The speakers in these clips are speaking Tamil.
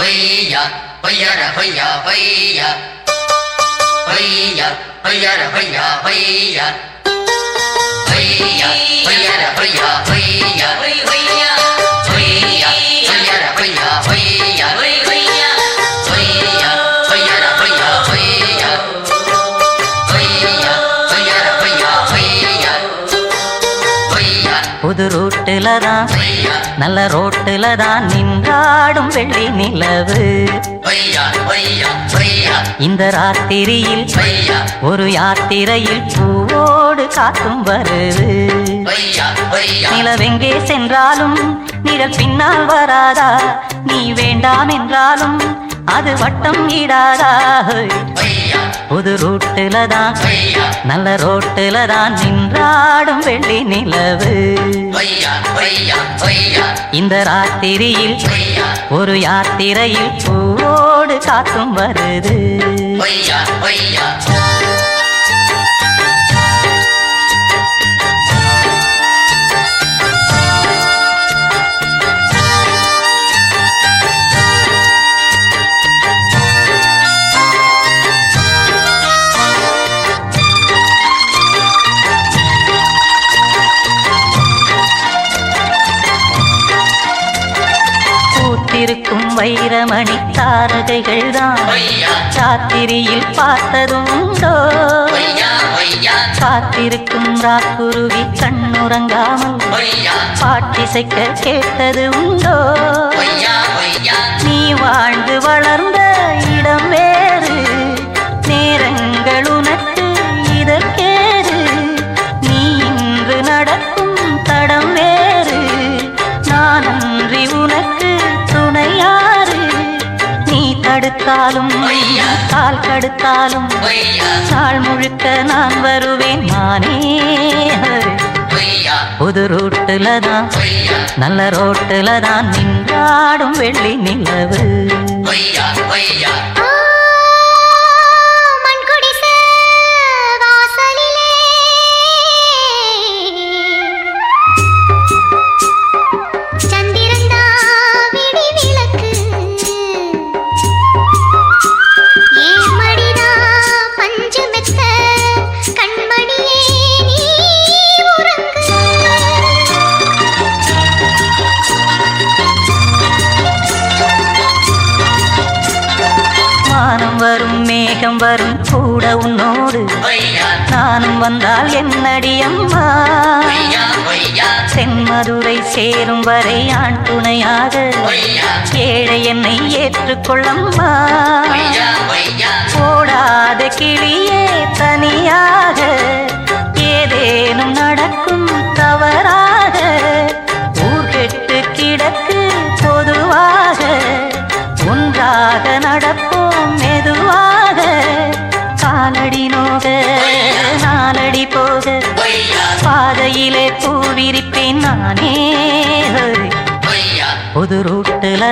பையா பையார பையா பையா. பையா பையார பையா பையா. பையா பையார பையா பையா. பையா பையார பையா பையா. பையா பையார பையா பையா. பையா பையார பையா பையா. பையா. புது ரூட்டுல தான் நல்ல ரோட்டுல தான் நின்றாடும் வெள்ளி நிலவு. இந்த ராத்திரியில் ஒரு யாத்திரையில் பூவோடு காத்தும் வருது நிலவெங்கே சென்றாலும் நிழல் பின்னால் வராதா? நீ வேண்டாம் என்றாலும் அது வட்டம் இடாதா? புது ரூட்டுல தான் நல்ல ரோட்டுல தான் நின்றாடும் வெள்ளி நிலவு. இந்த ராத்திரியில் ஒரு யாத்திரையில் பூவோடு காத்தும் வருது. வைரமணி தாரகைகள் தான் சாத்திரியில் பார்த்ததும் உண்டோ பையா பையா காத்திருக்கும் ராக்குருவி கண்ணுறங்காமல் பாட்டிசைக்க கேட்டது உண்டோ நீ வாழ்ந்து வளர்ந்த இடம் கால் சால் முழுக்க நான் வருவேன் மானே புது ரோட்டுல தான் நல்ல ரோட்டுல தான் நின்றாடும் வெள்ளி நிலவு. வந்தால் என்னடி அம்மா? தென்மதுரை சேரும் வரை ஆண் துணையாக ஏழை என்னை ஏற்றுக்கொள்ளம்மா. ஓடாத கிளியே தனியாக ஏதேனும் நடக்கும்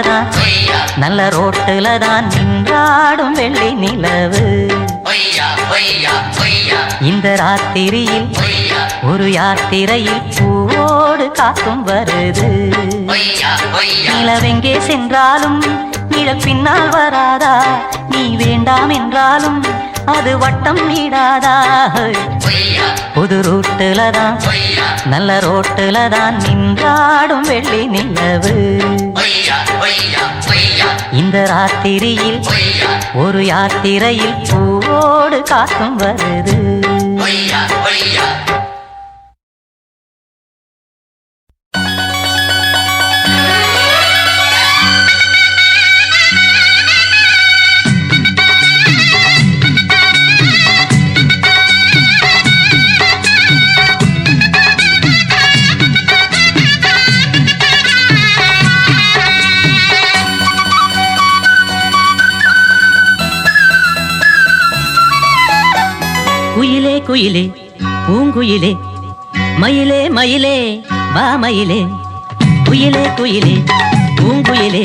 தான் நல்ல ரோட்டுல தான் நின்றாடும் வெள்ளி நிலவு. இந்த ராத்திரியில் ஒரு யாத்திரையில் பூவோடு காக்கும் வருது. நிலவெங்கே சென்றாலும் நிழல் பின்னால் வராதா? நீ வேண்டாம் என்றாலும் அது வட்டம் இடாதா புது ரூட்டுல தான் நல்ல ரோட்டுல தான் நின்றாடும் வெள்ளி நிலவு. இந்த ராத்திரியில் ஒரு யாத்திரையில் பூவோடு காத்தும் வருது. பையா குயிலே பூங்குயிலே. மயிலே மயிலே வா மயிலே. குயிலே குயிலே பூங்குயிலே.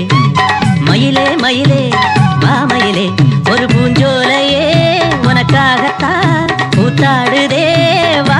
மயிலே மயிலே வா மயிலே. ஒரு பூஞ்சோலையே உனக்காகத்தான் கூத்தாடுதே வா.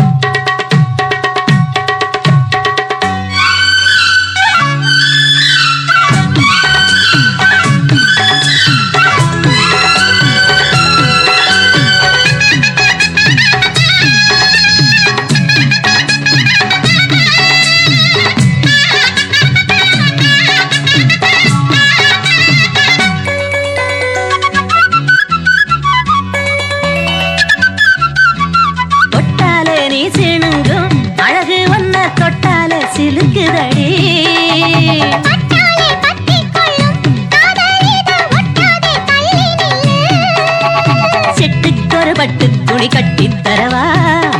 பட்டு துணி கட்டி தரவா?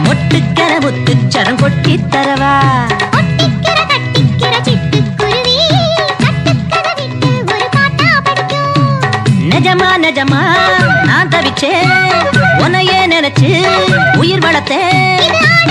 மொட்டுக்கர முத்து சரம் கொட்டி தரவா? நிஜமா நிஜமா நான் தவிச்சேன். உன்னையே நினைச்சு உயிர் வளர்த்தேன்.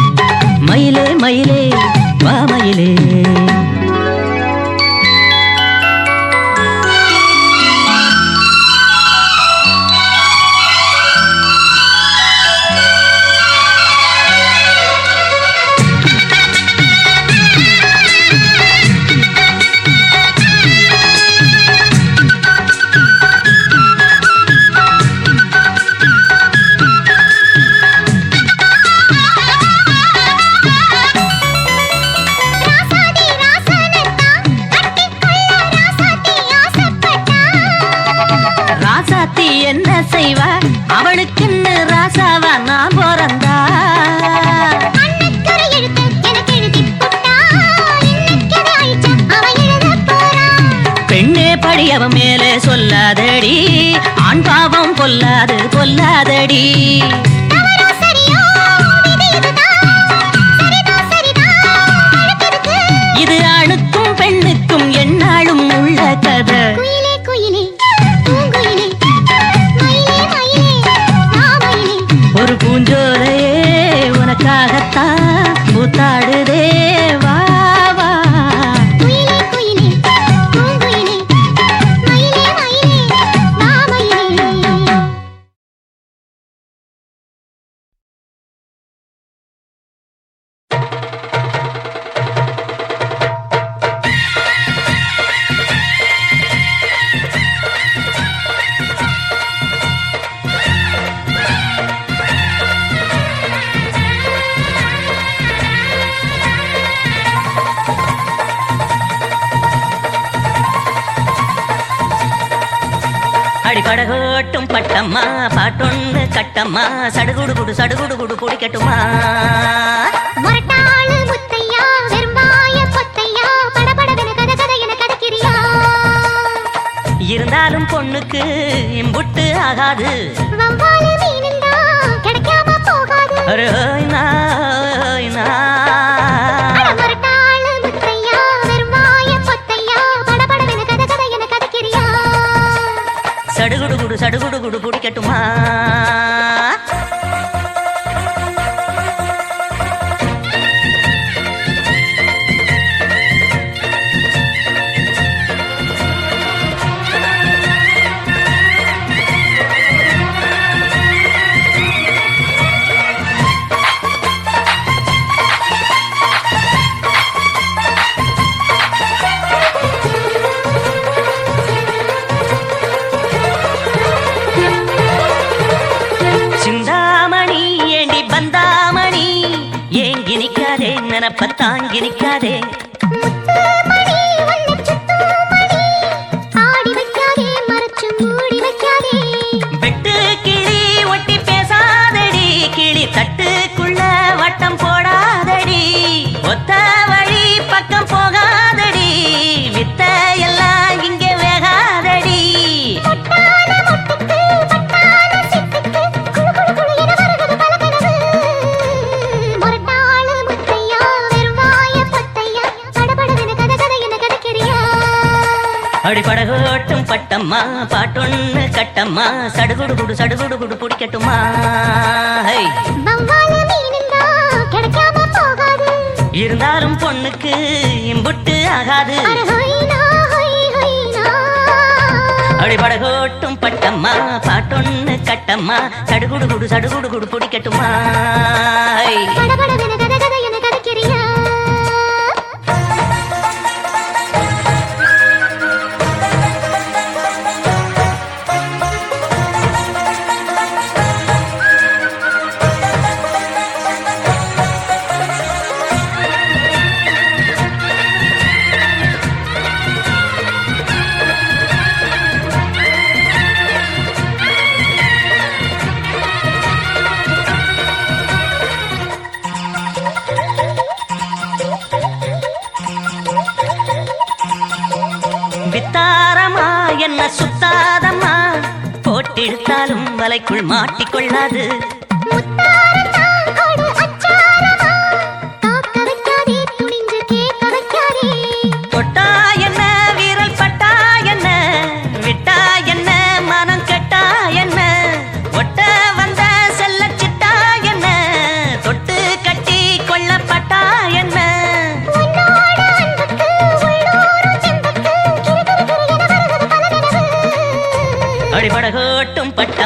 கொல்லாது கொல்லாதடி. இது ஆணுக்கும் பெண்ணுக்கும் என்னாலும் உள்ள கதை. ஒரு பூஞ்சோரையே உனக்காகத்தான் பூத்தாடு. படகோட்டும் பட்டம்மா. பாட்டொன்னு கட்டம்மா. சடுகுடு குடு சடுகுடு குடு குடிக்கட்டுமா இருந்தாலும் பொண்ணுக்கு இம்புட்டு ஆகாது. கிடைக்காம போகாது. பட்டம்மா பாட்டொன்னு கட்டம்மா. சடுகுடு குடு சடுகுடு குடு பிடிக்கட்டுமா இருந்தாலும் பொண்ணுக்கு இம்புட்டு ஆகாது. அட ஹொய்னா, ஹொய், ஹொய்னா. அடி படகோட்டும் பட்டம்மா. பாட்டொன்னு கட்டம்மா. சடுகுடு குடு சடுகுடு குடு பிடிக்கட்டுமா வலைக்குள் மாட்டிக்கொள்ளாது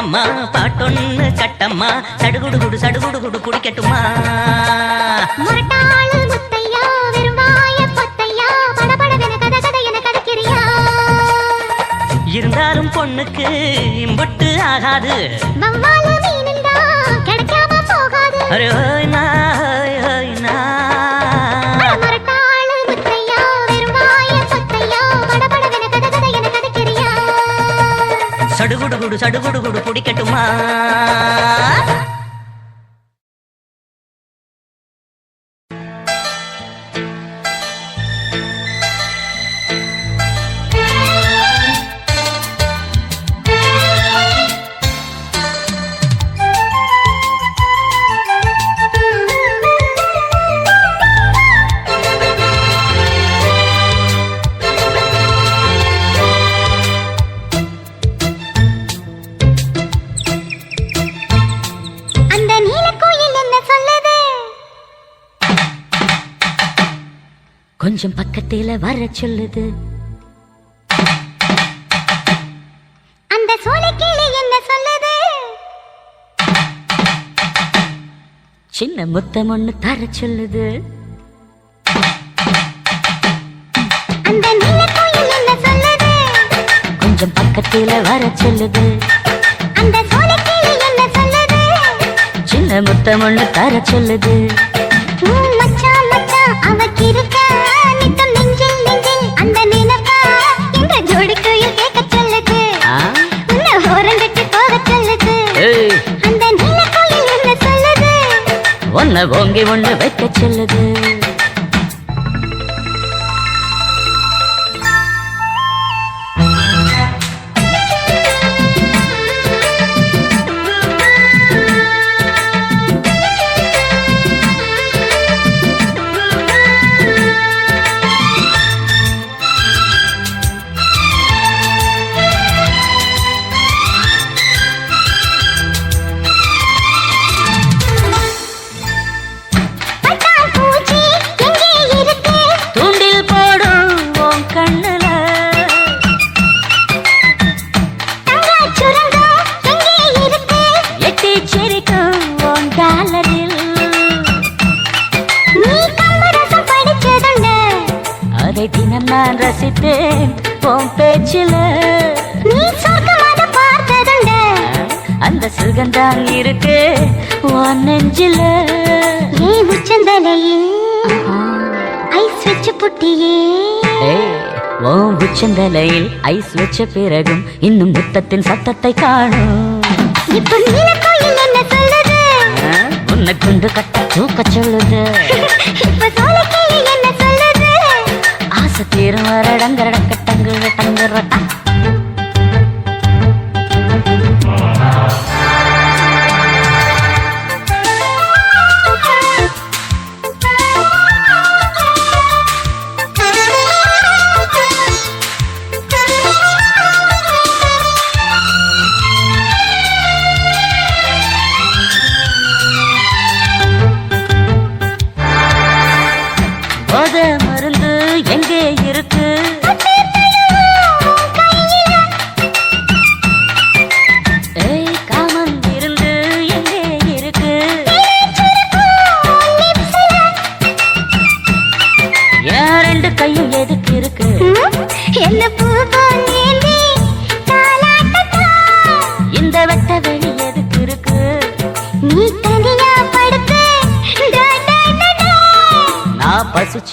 அடிபடகோட்டும் பாட்டொன்னு கட்டம்மா சடுகுடு குடு சடுகுடு குடு குடிக்கட்டுமா இருந்தாலும் பொண்ணுக்கு இம்புட்டு ஆகாது வவ்வாலு மீனுந்தா கிடைக்காம போகாது. சடுகுடு குடு சடுகுடு குடு குடிக்கட்டுமா பக்கத்தில வர சொல்லுது. அந்த சோலைக்கிளி என்ன சொல்லுது? சின்ன முத்தம் ஒண்ணு தர சொல்லுது. அந்த நீலக்குயில் என்ன சொல்லுது? கொஞ்சம் பக்கத்தில வர சொல்லுது. அந்த சோலைக்கிளி என்ன சொல்லுது? சின்ன முத்தம் ஒண்ணு தர சொல்லுது. ஒன்ன ஓங்கி ஒண்ணு வைக்க சொல்லுது. சுகந்தான் இருக்கு. உன் நெஞ்சில. ஏன் உச்சந்தலையில் ஐஸ் வச்சு புட்டியே. உன் உச்சந்தலையில் ஐஸ் வச்ச பிறகும் இன்னும் முத்தத்தின் சத்தத்தை காணும். இப்ப நீலக்கோயில் என்ன சொல்லுது? உன்னை குண்டு கட்ட தூக்க சொல்லுது. இப்ப சோலைக்கிளி என்ன சொல்லுது? ஆசை தீரும் வரடங்கரடக்க டங்குற டங்குறட்டா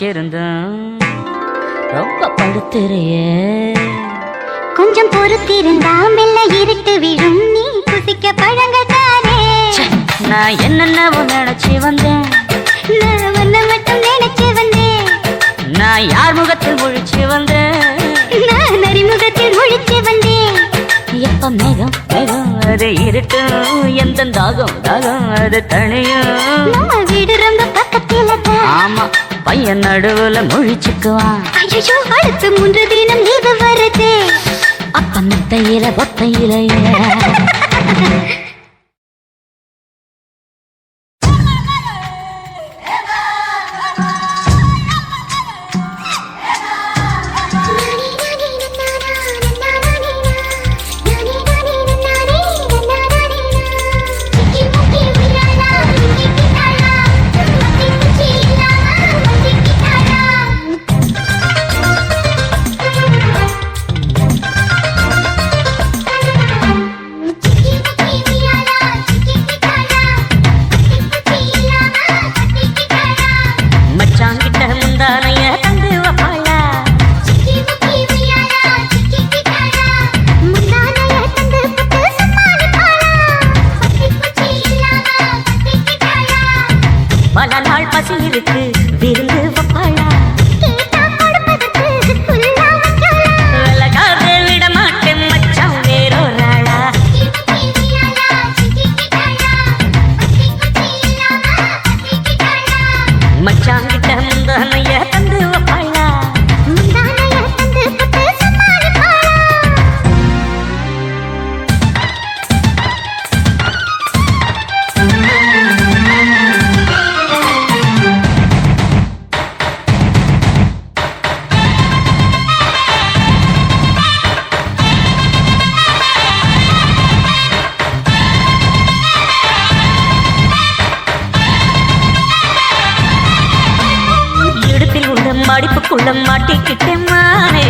நான் பசிச்சிருந்தேன் ரொம்ப படுத்துறியே. கொஞ்சம் பொறுத்திருந்தா மெல்ல இருட்டு விழும். நீ குசிக்க பழங்கள் தானே நான் என்னென்னவோ நினைச்சு வந்தேன். நான் உன்னை மட்டும் நினைச்சு வந்தேன். நான் யார் முகத்தில் முழிச்சு வந்தேன்? நான் அறிமுகத்தில் முழிச்சு வந்தேன். எப்ப மேகம் மேகம் அது இருட்டும் எந்த தாகம் தாகம் அது தனியும். வீடு ரொம்ப பக்கத்துல ஆமா பையன் நடுவுல முழிச்சுக்குவான். ஐயோ அடுத்து மூன்று தினம் லீவு வருது. அப்ப மடிப்புக்குள்ள மாட்டிக்கிட்டேன் மானே.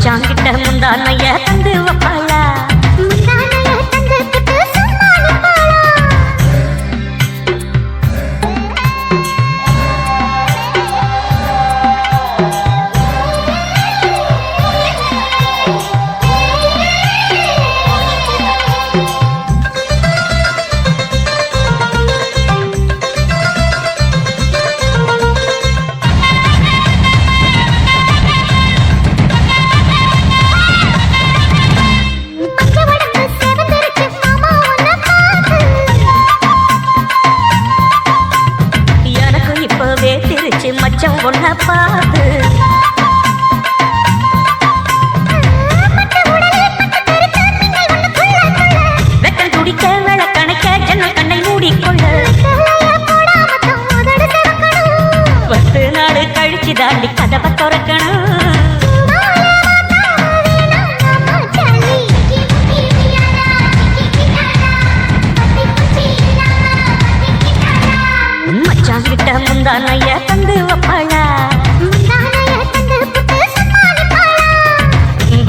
மச்சாங்கிட்ட முந்தானைய தந்து வப்பாளா? kenapa